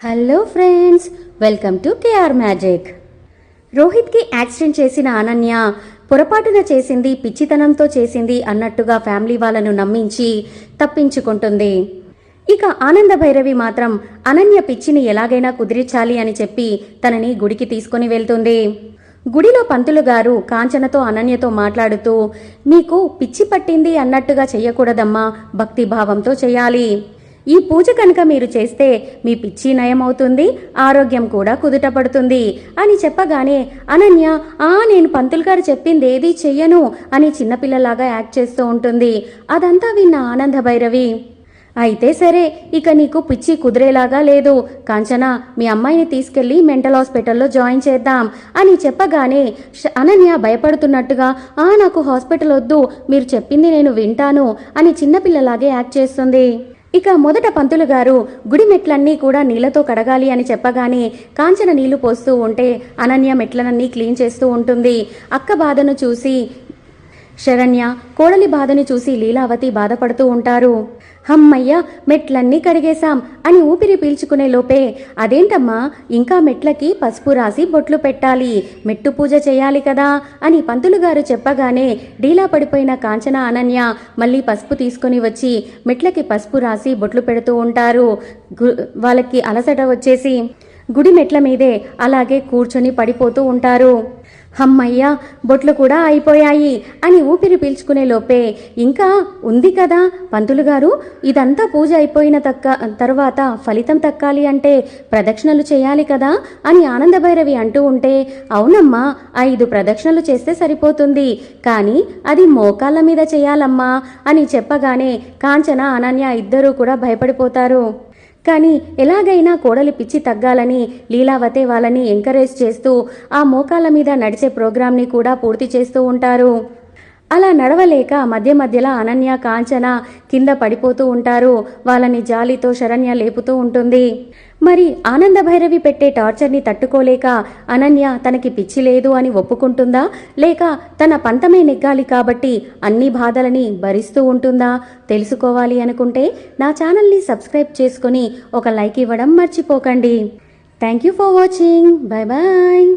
Hello friends welcome to KR magic రోహిత్కి accident చేసిన అనన్య పొరపాటున చేసింది పిచ్చితనంతో చేసింది అన్నట్టుగా ఫ్యామిలీ వాళ్ళను నమ్మించి తప్పించుకుంటుంది. ఇక ఆనంద భైరవి మాత్రం అనన్య పిచ్చిని ఎలాగైనా కుదిరించాలి అని చెప్పి తనని గుడికి తీసుకొని వెళ్తుంది. గుడిలో పంతులు గారు కాంచనతో అనన్యతో మాట్లాడుతూ మీకు పిచ్చి పట్టింది అన్నట్టుగా చెయ్యకూడదమ్మా భక్తి భావంతో చేయాలి ఈ పూజ కనుక మీరు చేస్తే మీ పిచ్చి నయమవుతుంది ఆరోగ్యం కూడా కుదుట పడుతుంది అని చెప్పగానే అనన్య ఆ నేను పంతులు గారు చెప్పింది ఏదీ చెయ్యను అని చిన్నపిల్లలాగా యాక్ట్ చేస్తూ ఉంటుంది. అదంతా విన్న ఆనంద భైరవి అయితే సరే ఇక నీకు పిచ్చి కుదిరేలాగా లేదు. కాంచన మీ అమ్మాయిని తీసుకెళ్ళి మెంటల్ హాస్పిటల్లో జాయిన్ చేద్దాం అని చెప్పగానే అనన్య భయపడుతున్నట్టుగా ఆ నాకు హాస్పిటల్ వద్దు మీరు చెప్పింది నేను వింటాను అని చిన్నపిల్లలాగే యాక్ట్ చేస్తుంది. ఇక మొదట పంతులు గారు గుడి మెట్లన్నీ కూడా నీళ్ళతో కడగాలి అని చెప్పగానే కాంచన నీళ్ళు పోస్తూ ఉంటే అనన్య మెట్లనన్నీ క్లీన్ చేస్తూ ఉంటుంది. అక్క బాధను చూసి శరణ్య కోడలి బాధను చూసి లీలావతి బాధపడుతూ ఉంటారు. హమ్మయ్య మెట్లన్నీ కడిగేశాం అని ఊపిరి పీల్చుకునే లోపే అదేంటమ్మా ఇంకా మెట్లకి పసుపు రాసి బొట్లు పెట్టాలి మెట్టు పూజ చేయాలి కదా అని పంతులు గారు చెప్పగానే డీలా పడిపోయిన కాంచన అనన్య మళ్ళీ పసుపు తీసుకొని వచ్చి మెట్లకి పసుపు రాసి బొట్లు పెడుతూ ఉంటారు. గు- వాళ్ళకి అలసట వచ్చేసి గుడి మెట్ల మీదే అలాగే కూర్చొని పడిపోతూ ఉంటారు. హమ్మయ్య బొట్లు కూడా అయిపోయాయి అని ఊపిరి పీల్చుకునే లోపే ఇంకా ఉంది కదా పంతులు గారు. ఇదంతా పూజ అయిపోయిన తక్క తర్వాత ఫలితం తక్కాలి అంటే ప్రదక్షిణలు చేయాలి కదా అని ఆనందభైరవి అంటూ ఉంటే అవునమ్మా ఐదు ప్రదక్షిణలు చేస్తే సరిపోతుంది. కానీ అది మోకాళ్ళ మీద చేయాలమ్మా అని చెప్పగానే కాంచన అనన్య ఇద్దరూ కూడా భయపడిపోతారు. కానీ ఎలాగైనా కోడలి పిచ్చి తగ్గాలని లీలావతే వాళ్ళని ఎంకరేజ్ చేస్తూ ఆ మోకాళ్ళ మీద నడిచే ప్రోగ్రాంని కూడా పూర్తి చేస్తూ ఉంటారు. అలా నడవలేక మధ్య మధ్యలో అనన్య కాంచన కింద పడిపోతూ ఉంటారు. వాళ్ళని జాలితో శరణ్య లేపుతూ ఉంటుంది. మరి ఆనంద భైరవి పెట్టే టార్చర్ని తట్టుకోలేక అనన్య తనకి పిచ్చి లేదు అని ఒప్పుకుంటుందా? లేక తన పంతమే నెగ్గాలి కాబట్టి అన్ని బాధలని భరిస్తూ ఉంటుందా? తెలుసుకోవాలి అనుకుంటే నా ఛానల్ని సబ్స్క్రైబ్ చేసుకొని ఒక లైక్ ఇవ్వడం మర్చిపోకండి. Thank you for watching. Bye bye